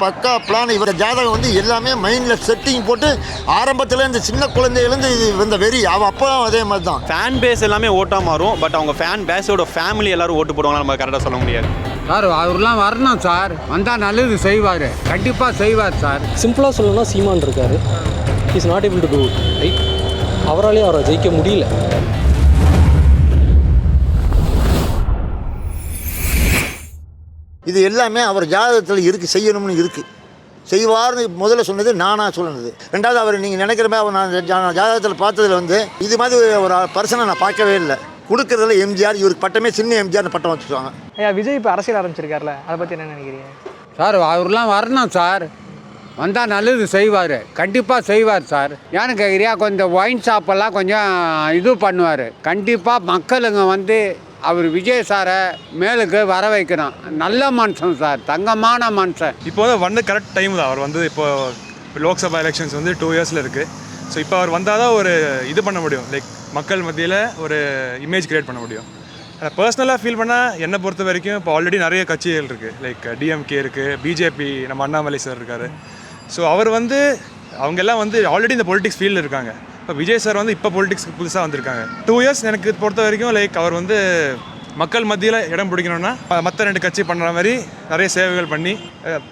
பக்கா பிளான் இவர் ஜாதகம் வந்து எல்லாமே மைண்டில் செட்டிங் போட்டு ஆரம்பத்தில் இந்த சின்ன குழந்தையிலேருந்து இது இந்த வெறி. அவன் அப்பவும் அதே மாதிரி தான் ஃபேன் பேஸ் எல்லாமே ஓட்டாக மாறும். பட் அவங்க ஃபேன் பேஸோட ஃபேமிலி எல்லாரும் ஓட்டு போடுவாங்க நம்ம கரெக்டாக சொல்ல முடியாது. சார் அவர்லாம் வரணும் சார். வந்தால் நல்லது செய்வார். கண்டிப்பாக செய்வார் சார். சிம்பிளாக சொல்லணும்னா சீமான் இருக்கார். Is not able to do right அவராலே அவரை ஜெயிக்க முடியல. இது எல்லாமே அவர் ஜாதகத்தில் இருக்கு செய்யணும்னு இருக்கு. செய்வார்னு முதல்ல சொன்னது நானா சொன்னது. ரெண்டாவது அவர் நீங்கள் நினைக்கிற மாதிரி அவர் நான் ஜாதகத்தில் பார்த்ததுல வந்து இது மாதிரி ஒரு பர்சனை நான் பார்க்கவே இல்லை. கொடுக்கறதுல எம்ஜிஆர் இவருக்கு பட்டமே சின்ன எம்ஜிஆர்னு பட்டம் வச்சுருவாங்க. ஐயா விஜய் இப்போ அரசியல் ஆரம்பிச்சிருக்காருல அதை பற்றி என்ன நினைக்கிறீங்க? சார் அவர்லாம் வரணும் சார். வந்தால் நல்லது செய்வார். கண்டிப்பாக செய்வார் சார். ஏன்னு கேட்குறியா கொஞ்சம் ஒயின் ஷாப்பெல்லாம் கொஞ்சம் இது பண்ணுவார். கண்டிப்பாக மக்களுங்க வந்து அவர் விஜய் சாரை மேலுக்கு வர வைக்கணும். நல்ல மனுஷன் சார் தங்கமான மனுஷன். இப்போ வந்து வந்து கரெக்ட் டைம் தான். அவர் வந்து இப்போ லோக்சபா எலெக்ஷன்ஸ் வந்து டூ இயர்ஸில் இருக்குது ஸோ இப்போ அவர் வந்தால் தான் ஒரு இது பண்ண முடியும். லைக் மக்கள் மத்தியில் ஒரு இமேஜ் கிரியேட் பண்ண முடியும். பர்சனலாக ஃபீல் பண்ணால் என்னை பொறுத்த வரைக்கும் இப்போ ஆல்ரெடி நிறைய கட்சிகள் இருக்குது லைக் டிஎம்கே இருக்குது பிஜேபி நம்ம அண்ணாமலை சார் இருக்கார். ஸோ அவர் வந்து அவங்க எல்லாம் வந்து ஆல்ரெடி இந்த பொலிட்டிக்ஸ் ஃபீல்டில் இருக்காங்க. இப்போ விஜய் சார் வந்து இப்போ பொலிட்டிக்ஸ்க்கு புதுசாக வந்திருக்காங்க. டூ இயர்ஸ் எனக்கு பொறுத்த வரைக்கும் லைக் அவர் வந்து மக்கள் மத்தியில் இடம் பிடிக்கணும்னா மற்ற ரெண்டு கட்சி பண்ணுற மாதிரி நிறைய சேவைகள் பண்ணி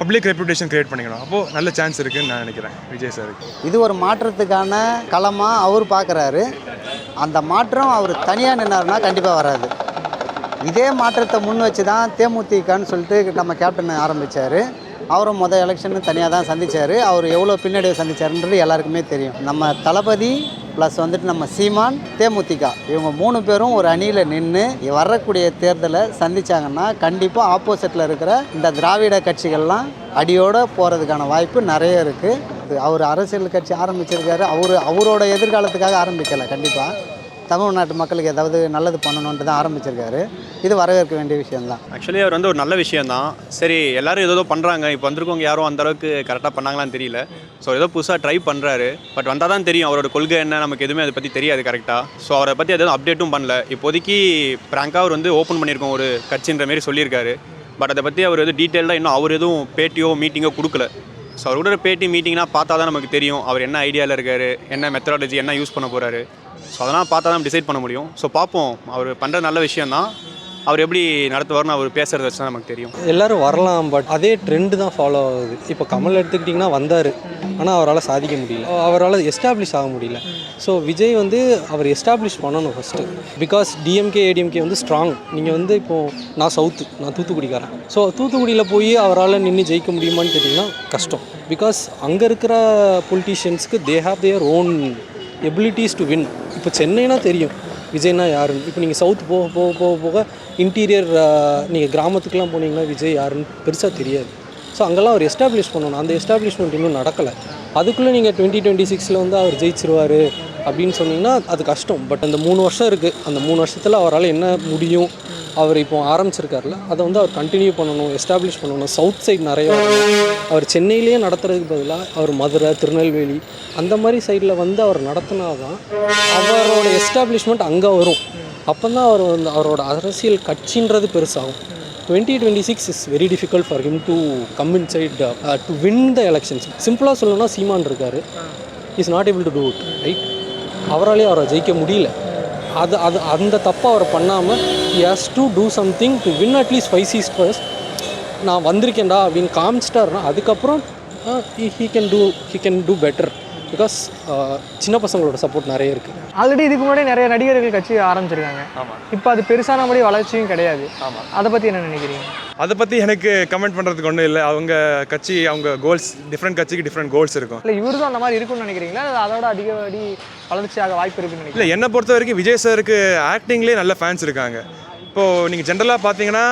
பப்ளிக் ரெப்யூட்டேஷன் கிரியேட் பண்ணிக்கணும். அப்போது நல்ல சான்ஸ் இருக்குன்னு நான் நினைக்கிறேன் விஜய் சாருக்கு. இது ஒரு மாற்றத்துக்கான களமாக அவர் பார்க்குறாரு அந்த மாற்றம் அவர் தனியாக நின்னாருன்னா கண்டிப்பாக வராது. இதே மாற்றத்தை முன் வச்சு தான் தேமுதிகன்னு சொல்லிட்டு நம்ம கேப்டன் ஆரம்பித்தார் அவரும் மொதல் எலெக்ஷன் தனியாக தான் சந்திச்சார். அவர் எவ்வளோ பின்னடைவை சந்தித்தாருன்றது எல்லாருக்குமே தெரியும். நம்ம தளபதி ப்ளஸ் வந்துட்டு நம்ம சீமான் தேமுதிக இவங்க மூணு பேரும் ஒரு அணியில் நின்று வரக்கூடிய தேர்தலை சந்தித்தாங்கன்னா கண்டிப்பாக ஆப்போசிட்டில் இருக்கிற இந்த திராவிட கட்சிகள்லாம் அடியோடு போகிறதுக்கான வாய்ப்பு நிறைய இருக்குது அவர் அரசியல் கட்சி ஆரம்பிச்சிருக்காரு. அவர் அவரோட எதிர்காலத்துக்காக ஆரம்பிக்கலை கண்டிப்பாக தமிழ்நாட்டு மக்களுக்கு ஏதாவது நல்லது பண்ணணுன்ட்டு தான் ஆரம்பிச்சிருக்காரு. இது வரவேற்க வேண்டிய விஷயம்தான். ஆக்சுவலி அவர் வந்து ஒரு நல்ல விஷயம் தான் சரி எல்லாரும் ஏதோ பண்ணுறாங்க இப்போ வந்திருக்கவங்க யாரும் அந்த அளவுக்கு கரெக்டாக பண்ணாங்களான்னு தெரியல. ஸோ ஏதோ புதுசாக ட்ரை பண்ணுறாரு பட் வந்தால் தான் தெரியும் அவரோட கொள்கை என்ன நமக்கு எதுவுமே அதை பற்றி தெரியாது கரெக்டாக ஸோ அவரை பற்றி எதுவும் அப்டேட்டும் பண்ணல. இப்போதைக்கு ப்ராங்காக அவர் வந்து ஓப்பன் பண்ணியிருக்கோம் ஒரு கட்சின்ற மாரி சொல்லியிருக்காரு. பட் அதை பற்றி அவர் எதுவும் டீட்டெயிலாக இன்னும் அவர் எதுவும் பேட்டியோ மீட்டிங்கோ கொடுக்கல. ஸோ அவர் கூட பேட்டி மீட்டிங்னா பார்த்தா தான் நமக்கு தெரியும். அவர் என்ன ஐடியாவில் இருக்காரு என்ன மெத்தடாலஜி என்ன யூஸ் பண்ண போகிறாரு ஸோ அதெல்லாம் பார்த்தா தான் டிசைட் பண்ண முடியும். ஸோ பார்ப்போம். அவர் பண்ணுற நல்ல விஷயம்தான். அவர் எப்படி நடத்துவார்னு அவர் பேசுகிறத வச்சு தான் நமக்கு தெரியும். எல்லாரும் வரலாம் பட் அதே ட்ரெண்டு தான் ஃபாலோ ஆகுது. இப்போ கமல் எடுத்துக்கிட்டிங்கன்னா வந்தார். ஆனால் அவரால் சாதிக்க முடியல. அவரால் எஸ்டாப்ளிஷ் ஆக முடியல. ஸோ விஜய் வந்து அவர் எஸ்டாப்ளிஷ் பண்ணணும் ஃபஸ்ட்டு பிகாஸ் டிஎம்கே ஏடிஎம்கே வந்து ஸ்ட்ராங் நீங்கள் வந்து இப்போது நான் சவுத்து நான் தூத்துக்குடிக்காரன். ஸோ தூத்துக்குடியில் போய் அவரால் நின்று ஜெயிக்க முடியுமான்னு கேட்டிங்கன்னா கஷ்டம். பிகாஸ் அங்கே இருக்கிற பொலிட்டீஷியன்ஸ்க்கு they have their own abilities to win இப்போ சென்னைனா தெரியும். விஜய்னா யாருன்னு. இப்போ நீங்கள் சவுத் போக போக போக போக இன்டீரியர் நீங்கள் கிராமத்துக்கெலாம் போனீங்கன்னா விஜய் யாருன்னு பெருசாக தெரியாது. ஸோ அங்கெல்லாம் அவர் எஸ்டாப்ளிஷ் பண்ணணும். அந்த எஸ்டாப்ளிஷ்மெண்ட் இன்னும் நடக்கலை. அதுக்குள்ளே நீங்கள் டுவெண்ட்டி டுவெண்ட்டி சிக்ஸில் வந்து அவர் ஜெயிச்சிருவார் அப்படின்னு சொன்னீங்கன்னா அது கஷ்டம். பட் அந்த மூணு வருஷம் இருக்குது அந்த மூணு வருஷத்தில் அவரால் என்ன முடியும்? அவர் இப்போ ஆரம்பிச்சிருக்காருல அதை வந்து அவர் கண்டினியூ பண்ணணும் எஸ்டாப்ளிஷ் பண்ணணும். சவுத் சைடு நிறைய அவர் சென்னையிலேயே நடத்துறதுக்கு பதிலாக அவர் மதுரை திருநெல்வேலி அந்த மாதிரி சைடில் வந்து அவர் நடத்தினா தான் அவரோட எஸ்டாப்ளிஷ்மெண்ட் அங்கே வரும். அப்போ தான் அவர் வந்து அவரோட அரசியல் கட்சின்றது பெருசாகும். Twenty twenty six is very difficult for him to come inside to win the elections சிம்பிளாக சொல்லணும்னா சீமான் இருக்கார். Is not able to do it right அவராலே அவரை ஜெயிக்க முடியல. அது அது அந்த தப்பை அவர் பண்ணாமல் he has to do something to win at least five cheese first நான் வந்திருக்கேன்டா அப்படின்னு காமிச்சிட்டாருன்னா அதுக்கப்புறம் he can do he can do better because சின்ன பசங்களோட சப்போர்ட் நிறைய இருக்குது ஆல்ரெடி இதுக்கு முன்னாடி நிறைய நடிகர்கள் கட்சி ஆரம்பிச்சிருக்காங்க. ஆமாம் இப்போ அது பெருசான மாதிரி வளர்ச்சியும் கிடையாது. ஆமாம் அதை பற்றி என்ன நினைக்கிறீங்க? அதை பற்றி எனக்கு கமெண்ட் பண்ணுறதுக்கு ஒன்றும் இல்லை. அவங்க கட்சி அவங்க கோல்ஸ் டிஃப்ரெண்ட் கட்சிக்கு டிஃப்ரெண்ட் கோல்ஸ் இருக்கும். இல்லை இவருக்கும் அந்த மாதிரி இருக்கும்னு நினைக்கிறீங்களா? அதோட அதிகப்படி வளர்ச்சியாக வாய்ப்பு இருக்குன்னு இல்லை என்னை பொறுத்த வரைக்கும் விஜய் சாருக்கு ஆக்டிங்லேயே நல்ல ஃபேன்ஸ் இருக்காங்க. இப்போது நீங்கள் ஜென்ரலாக பார்த்தீங்கன்னா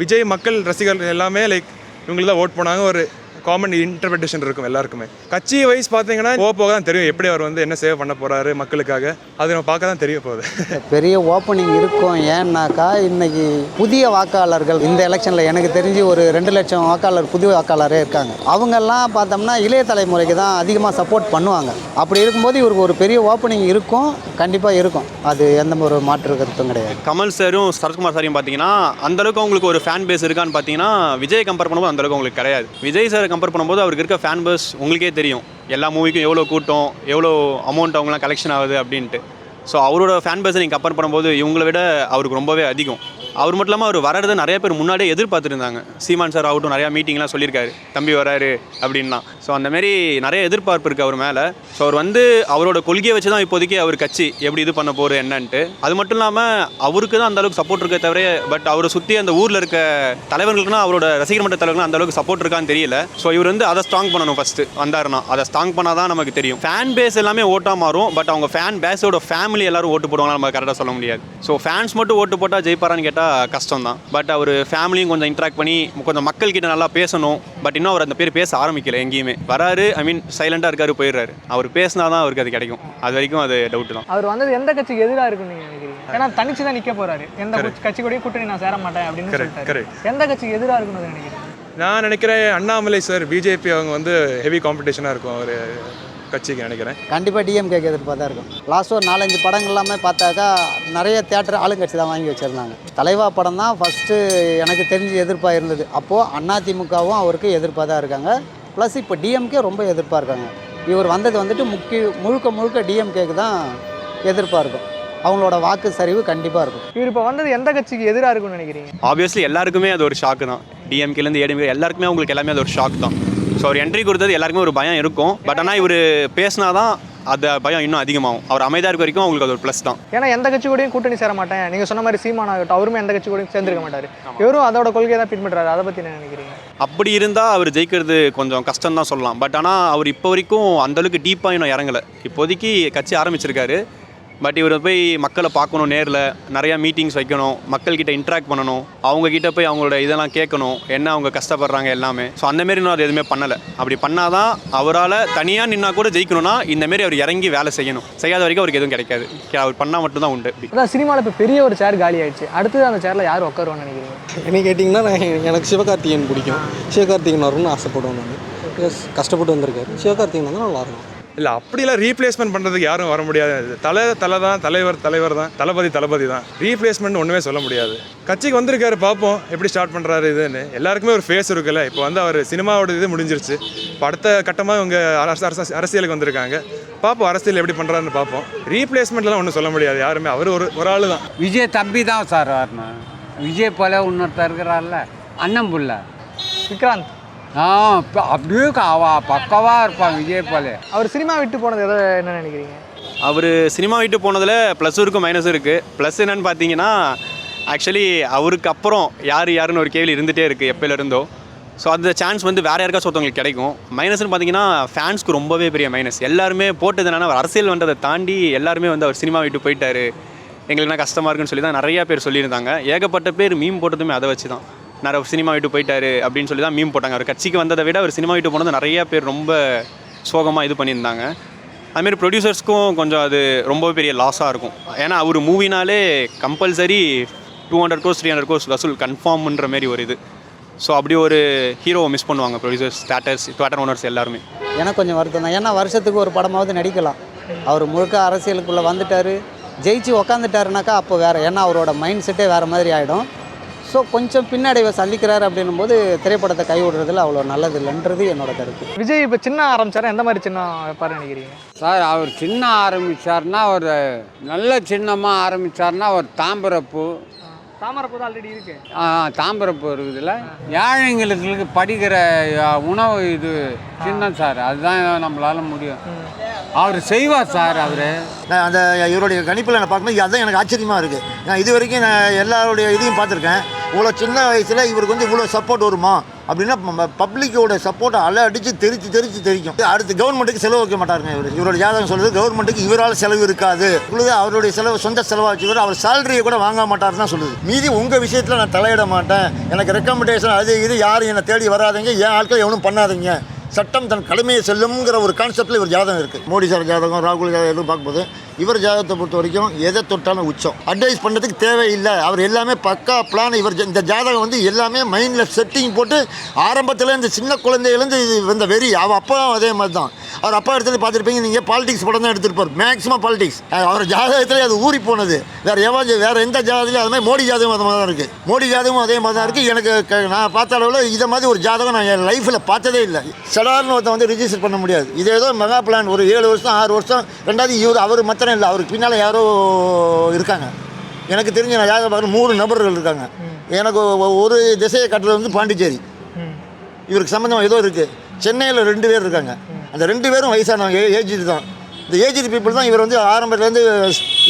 விஜய் மக்கள் ரசிகர்கள் எல்லாமே லைக் இவங்களுக்கு தான் ஓட் போனாங்க. ஒரு காமன் இன்டர்பிரேஷன் இருக்கும் எல்லாருக்குமே. கட்சி வைஸ் பார்த்தீங்கன்னா போக போக தான் தெரியும் எப்படி அவர் வந்து என்ன சேவை பண்ண போறாரு மக்களுக்காக. அது நம்ம பார்க்க தான் தெரிய போகுது. பெரிய ஓப்பனிங் இருக்கும். ஏன்னாக்கா இன்னைக்கு புதிய வாக்காளர்கள் இந்த எலெக்ஷனில் எனக்கு தெரிஞ்சு ஒரு ரெண்டு லட்சம் வாக்காளர் புதிய வாக்காளரே இருக்காங்க. அவங்கெல்லாம் பார்த்தோம்னா இளைய தலைமுறைக்கு தான் அதிகமாக சப்போர்ட் பண்ணுவாங்க. அப்படி இருக்கும்போது இவருக்கு ஒரு பெரிய ஓப்பனிங் இருக்கும். கண்டிப்பாக இருக்கும். அது எந்த ஒரு மாற்று கருத்தும் கிடையாது. கமல் சாரும் சரத்குமார் சாரையும் பார்த்தீங்கன்னா அந்தளவுக்கு அவங்களுக்கு ஒரு ஃபேன் பேஸ் இருக்கான்னு பார்த்தீங்கன்னா விஜய் கம்பேர் பண்ணும்போது அந்தளவுக்கு உங்களுக்கு கிடையாது. விஜய் சாரை கம்பேர் பண்ணும்போது அவருக்கு இருக்க ஃபேன் பேஸ் உங்களுக்கே தெரியும். எல்லா மூவிக்கும் எவ்வளோ கூட்டம் எவ்வளோ அமௌண்ட் அவங்களாம் கலெக்ஷன் ஆகுது அப்படின்ட்டு. ஸோ அவரோட ஃபேன் பேஸை நீங்கள் கம்பேர் பண்ணும்போது இவங்களை விட அவருக்கு ரொம்பவே அதிகம். அவர் மட்டும் இல்லாமல் அவர் வர்றதை நிறைய பேர் முன்னாடியே எதிர்பார்த்துருந்தாங்க. சீமான் சார் ஆகட்டும் நிறையா மீட்டிங்லாம் சொல்லியிருக்காரு. தம்பி வராரு அப்படின்னா. ஸோ அந்தமாரி நிறைய எதிர்பார்ப்பு இருக்குது அவர் மேலே. ஸோ அவர் வந்து அவரோட கொள்கையை வச்சு தான் இப்போதைக்கு அவர் கட்சி எப்படி இது பண்ண போகிறது என்னன்ட்டு. அது மட்டும் இல்லாமல் அவருக்கு தான் அந்த அளவுக்கு சப்போர்ட் இருக்கே தவிர பட் அவரை சுற்றி அந்த ஊரில் இருக்க தலைவர்களுக்குனா அவரோட ரசிகர் மன்ற தலைவர்கள் அந்தளவுக்கு சப்போர்ட் இருக்கான்னு தெரியல. ஸோ இவர் வந்து அதை ஸ்ட்ராங் பண்ணணும் ஃபஸ்ட்டு வந்தாருன்னா. அதை ஸ்ட்ராங் பண்ணால் தான் நமக்கு தெரியும். ஃபேன் பேஸ் எல்லாமே ஓட்டாக மாறும் பட் அவங்க ஃபேன் பேஸோட ஃபேமிலி எல்லாரும் ஓட்டு போடுவாங்க நம்ம கரெக்டாக சொல்ல முடியாது. ஸோ ஃபேன்ஸ் மட்டும் ஓட்டு போட்டால் ஜெயிப்பாரான்னு கேட்டால் கஷ்டம் தான் பட் அவர் ஃபேமிலியும் கொஞ்சம் இன்ட்ராக்ட் பண்ணி கொஞ்சம் மக்கள் கிட்ட நல்லா பேசணும். பட் இன்னும் அவர் அந்த பேர் பேச ஆரம்பிக்கல எங்கேயுமே. வராரு ஐ மீன் சைலண்டாக இருக்காரு போயிடுறாரு. அவர் பேசினா தான் அவருக்கு அது கிடைக்கும். அது வரைக்கும் அது டவுட் தான். அவர் வந்தது எந்த கட்சிக்கு எதிராக இருக்குன்னு நீங்க நினைக்கிறீங்க? ஏன்னா தனிச்சு தான் நிக்க போறாரு. எந்த கட்சி கூடயும் கூட்டணி நான் சேர மாட்டேன் அப்படின்னு சொல்லிட்டாரு. எந்த கட்சிக்கு எதிராக இருக்குன்னு நினைக்கிறீங்க? நான் நினைக்கிறேன் அண்ணாமலை சார் பிஜேபி அவங்க வந்து ஹெவி காம்படிஷனாக இருக்கும் அவர். கட்சிக்கு நினைக்கிறேன். கண்டிப்பாக டிஎம்கேக்கு எதிர்ப்பாக தான் இருக்கும். லாஸ்ட் ஒரு நாலஞ்சு படங்கள் எல்லாமே பார்த்தாக்கா நிறைய தேட்டர் ஆளுங்கட்சி தான் வாங்கி வச்சுருந்தாங்க. தலைவா படம் தான் ஃபஸ்ட்டு எனக்கு தெரிஞ்சு எதிர்ப்பாக இருந்தது. அப்போது அதிமுகவும் அவருக்கு எதிர்ப்பாக தான் இருக்காங்க. ப்ளஸ் இப்போ டிஎம்கே ரொம்ப எதிர்ப்பாக இருக்காங்க. இவர் வந்தது வந்துட்டு முக்கிய முழுக்க முழுக்க டிஎம்கேக்கு தான் எதிர்ப்பாக இருக்கும். அவங்களோட வாக்கு சரிவு கண்டிப்பாக இருக்கும். இவர் இப்போ வந்தது எந்த கட்சிக்கு எதிராக இருக்குன்னு நினைக்கிறீங்க? ஆப்வியஸ்லி எல்லாருக்குமே அது ஒரு ஷாக்கு தான். டிஎம்கேலேருந்து ஏடிஎம்கே எல்லாருக்குமே அவங்களுக்கு எல்லாமே அது ஒரு ஷாக் தான். ஸோ அவர் என்ட்ரி கொடுத்தது எல்லாருக்குமே ஒரு பயம் இருக்கும். பட் ஆனால் இவர் பேசினா தான் அந்த பயம் இன்னும் அதிகமாகும். அவர் அமைதியாக இருக்க வரைக்கும் அவங்களுக்கு அது ஒரு ப்ளஸ் தான். ஏன்னா எந்த கட்சி கூடயும் கூட்டணி சேர மாட்டேன் நீங்க சொன்ன மாதிரி சீமான் ஆகட்டும் அவருமே எந்த கட்சி கூடயும் சேர்ந்திருக்க மாட்டாரு. இவரும் அதோட கொள்கையை தான் பின்பற்றாரு. அதை பத்தி என்ன நினைக்கிறீங்க? அப்படி இருந்தால் அவர் ஜெயிக்கிறது கொஞ்சம் கஷ்டம் தான் சொல்லலாம். பட் ஆனால் அவர் இப்போ வரைக்கும் அந்தளவுக்கு டீப்பாக இன்னும் இறங்கலை. இப்போதைக்கு கட்சி ஆரம்பிச்சிருக்காரு. பட் இவர் போய் மக்களை பார்க்கணும் நேரில் நிறையா மீட்டிங்ஸ் வைக்கணும் மக்கள்கிட்ட இன்ட்ராக்ட் பண்ணணும் அவங்க கிட்ட போய் அவங்களோட இதெல்லாம் கேட்கணும் என்ன அவங்க கஷ்டப்படுறாங்க எல்லாமே. ஸோ அந்தமாரி இன்னும் அது எதுவுமே பண்ணலை. அப்படி பண்ணாதான் அவரால் தனியாக நின்னா கூட ஜெயிக்கணும்னா இந்தமாரி அவர் இறங்கி வேலை செய்யணும். செய்யாத வரைக்கும் அவருக்கு எதுவும் கிடைக்காது. அவர் பண்ணால் மட்டும்தான் உண்டு. அதான் சினிமாவில் இப்போ பெரிய ஒரு சேர் காலி ஆயிடுச்சு. அடுத்தது அந்த சேர்ல யார் உட்காருவான்னு நினைக்கிறீங்க? என்ன கேட்டிங்கன்னா நான் எனக்கு சிவகார்த்திகேயன் பிடிக்கும். சிவகார்த்திகேயன் வரணும்னு ஆசைப்படுவேன் நான். கஷ்டப்பட்டு வந்திருக்காரு. சிவகார்த்திகேயன் வந்தால் நல்லா இருக்கும். இல்லை அப்படிலாம் ரீப்ளேஸ்மெண்ட் பண்ணுறதுக்கு யாரும் வர முடியாது. தலை தலை தான் தலைவர் தலைவர் தான் தளபதி தளபதி தான் ரீப்ளேஸ்மெண்ட் ஒன்றுமே சொல்ல முடியாது. கட்சிக்கு வந்திருக்காரு பார்ப்போம். எப்படி ஸ்டார்ட் பண்ணுறாரு இதுன்னு. எல்லாருக்குமே ஒரு ஃபேஸ் இருக்குல்ல. இப்போ வந்து அவர் சினிமாவோட இது முடிஞ்சிருச்சு. இப்போ அடுத்த கட்டமாக இவங்க அரசு அரசு அரசியலுக்கு வந்திருக்காங்க. பார்ப்போம் அரசியல் எப்படி பண்ணுறாருன்னு பார்ப்போம். ரீப்ளேஸ்மெண்ட்லாம் ஒன்றும் சொல்ல முடியாது. யாருமே அவர் ஒரு ஒரு ஆள் தான் விஜய் தம்பி தான் சார் வரணும். விஜய் போல இன்னொருத்தர் இருக்கிறார்ல. அண்ணன் புள்ள. விக்ராந்த். ஆ அப்படியே க- அவ பக்கவாக இருப்பான் விஜய் போல. அவர் சினிமா விட்டு போனது எதை என்ன நினைக்கிறீங்க? அவர் சினிமா விட்டு போனதில் ப்ளஸ்ஸும் இருக்கும் மைனஸும் இருக்குது ப்ளஸ் என்னன்னு பார்த்தீங்கன்னா ஆக்சுவலி அவருக்கு அப்புறம் யார் யாருன்னு ஒரு கேள்வி இருந்துகிட்டே இருக்குது எப்பயில இருந்தோ. ஸோ அந்த சான்ஸ் வந்து வேறு யாருக்காச்சும் ஒருத்தவங்களுக்கு கிடைக்கும். மைனஸ்னு பார்த்தீங்கன்னா ஃபேன்ஸ்க்கு ரொம்பவே பெரிய மைனஸ் எல்லாருமே போட்டது என்னன்னா அவர் அரசியல் வந்ததை தாண்டி எல்லாருமே வந்து அவர் சினிமா விட்டு போயிட்டாரு. எங்களுக்குனா கஷ்டமாக இருக்குன்னு சொல்லி தான் நிறைய பேர் சொல்லியிருந்தாங்க. ஏகப்பட்ட பேர் மீம் போட்டதுமே அதை வச்சு தான் நிறைய சினிமா விட்டு போயிட்டாரு அப்படின்னு சொல்லி தான் மீம் போட்டாங்க. அவர் கட்சிக்கு வந்ததை விட அவர் சினிமா விட்டு போனது நிறைய பேர் ரொம்ப சோகமாக இது பண்ணியிருந்தாங்க. அதுமாரி ப்ரொடியூசர்ஸ்க்கும் கொஞ்சம் அது ரொம்ப பெரிய லாஸாக இருக்கும். ஏன்னா அவர் மூவினாலே compulsory two hundred crores three hundred crores வசூல் கன்ஃபார்ம்ன்ற மாரி ஒரு இது. ஸோ அப்படி ஒரு ஹீரோவை மிஸ் பண்ணுவாங்க ப்ரொடியூசர்ஸ் தேட்டர்ஸ் தேட்டர் ஓனர்ஸ் எல்லாருமே. எனக்கு கொஞ்சம் வருத்தம் தான். ஏன்னா வருஷத்துக்கு ஒரு படமாவது நடிக்கலாம். அவர் முழுக்க அரசியலுக்குள்ளே வந்துட்டார். ஜெயிச்சு உக்காந்துட்டாருனாக்கா அப்போ வேறு ஏன்னா அவரோட மைண்ட் செட்டே வேறு மாதிரி ஆகிடும் ஸோ கொஞ்சம் பின்னடைவை சந்திக்கிறாரு அப்படின்னும் போது திரைப்படத்தை கைவிடுறதுல அவ்வளோ நல்லது இல்லைன்றது என்னோட கருத்து. விஜய் இப்போ சின்ன ஆரம்பிச்சாரா? எந்த மாதிரி சின்ன வைப்பாருன்னு நினைக்கிறீங்க? சார் அவர் சின்ன ஆரம்பித்தார்னா ஒரு நல்ல சின்னமாக ஆரம்பித்தார்னா ஒரு தாம்பரப்பூ. தாமரைப்பூ தான் ஆல்ரெடி இருக்கு. ஆ, தாம்பரப்பூ இருக்குதுல்ல. ஏழைங்களுக்கு படிக்கிற உணவு இது சின்னம் சார். அதுதான் நம்மளால முடியும். அவர் செய்வார் சார் அவர். நான் அந்த இவருடைய கணிப்பில் நான் பார்க்கும்போது அதுதான் எனக்கு ஆச்சரியமாக இருக்குது நான் இது வரைக்கும் நான் எல்லாருடைய இதையும் பார்த்துருக்கேன். இவ்வளோ சின்ன வயசில் இவருக்கு வந்து இவ்வளோ சப்போர்ட் வருமா? அப்படின்னா பப்ளிக்கோட சப்போர்ட்டை அலை அடித்து தெரிச்சு தெரிச்சு தெரிக்கும். அடுத்து கவர்மெண்ட்டுக்கு செலவு வைக்க மாட்டாருங்க இவர். இவரோட ஜாதகம் சொல்லுது கவர்மெண்ட்டுக்கு இவரால் செலவு இருக்காது. சொல்லுது அவருடைய செலவு சொந்த செலவாக வச்சுக்கிறார் அவர் சேலரியை கூட வாங்க மாட்டார் தான் சொல்லுது. மீதி உங்கள் விஷயத்தில் நான் தலையிட மாட்டேன். எனக்கு ரெக்கமெண்டேஷன் அது இது யாரும் என்னை தேடி வராதீங்க. என் ஆட்கள் எவனும் பண்ணாதீங்க. சட்டம் தன் கடமையை செல்லுங்கிற ஒரு கான்செப்டில் இவர் ஜாதகம் இருக்குது மோடி சார் ஜாதகம் ராகுல் ஜாதகம் எதுவும் பார்க்கும்போது இவர் ஜாதகத்தை பொறுத்த வரைக்கும் எதை தொட்டாலும் உச்சம். அட்வைஸ் பண்ணுறதுக்கு தேவையில்லை. அவர் எல்லாமே பக்கா பிளான் இவர் இந்த ஜாதகம் வந்து எல்லாமே மைண்டில் செட்டிங் போட்டு ஆரம்பத்தில் இந்த சின்ன குழந்தையிலேருந்து இது வந்த வெறி. அவள் அப்பாவும் அதே மாதிரி தான் அவர் அப்பா எடுத்து பார்த்துருப்பீங்க நீங்கள் பாலிடிக்ஸ் படம் தான் எடுத்துருப்பார் மேக்ஸிமம் பாலிடிக்ஸ் அவர் ஜாதகத்திலே அது ஊறி போனது. வேறு எவ்வளோ வேறு எந்த ஜாதகத்திலையும் அது மாதிரி மோடி ஜாதகம் அது மாதிரி தான் இருக்குது மோடி ஜாதகமும் அதே மாதிரி தான் இருக்குது எனக்கு க- நான் பார்த்த அளவில் இதை மாதிரி ஒரு ஜாதகம் நான் என் லைஃப்பில் பார்த்ததே இல்லை. சடார்னு ஒருத்தன் வந்து ரிஜிஸ்டர் பண்ண முடியாது. இது ஏதோ மெகா பிளான் ஒரு ஏழு வருஷம் ஆறு வருஷம் ரெண்டாவது இவர் அவர் மற்ற மாத்திரம் இல்லை. அவருக்கு பின்னால் யாரோ இருக்காங்க. எனக்கு தெரிஞ்ச நான் ஜாதகம் பார்க்குற மூணு நபர்கள் இருக்காங்க. எனக்கு ஒரு திசையை கட்டுறது வந்து பாண்டிச்சேரி. இவருக்கு சம்மந்தம் ஏதோ இருக்குது சென்னையில் ரெண்டு பேர் இருக்காங்க. அந்த ரெண்டு பேரும் வயசானவங்க ஏஜ்டு தான். இந்த ஏஜ்டு பீப்புள் தான் இவர் வந்து ஆரம்பத்துலேருந்து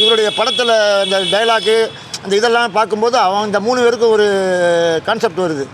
இவருடைய படத்தில் இந்த டைலாக்கு அந்த இதெல்லாம் பார்க்கும்போது அவன் இந்த மூணு பேருக்கு ஒரு கான்செப்ட் வருது.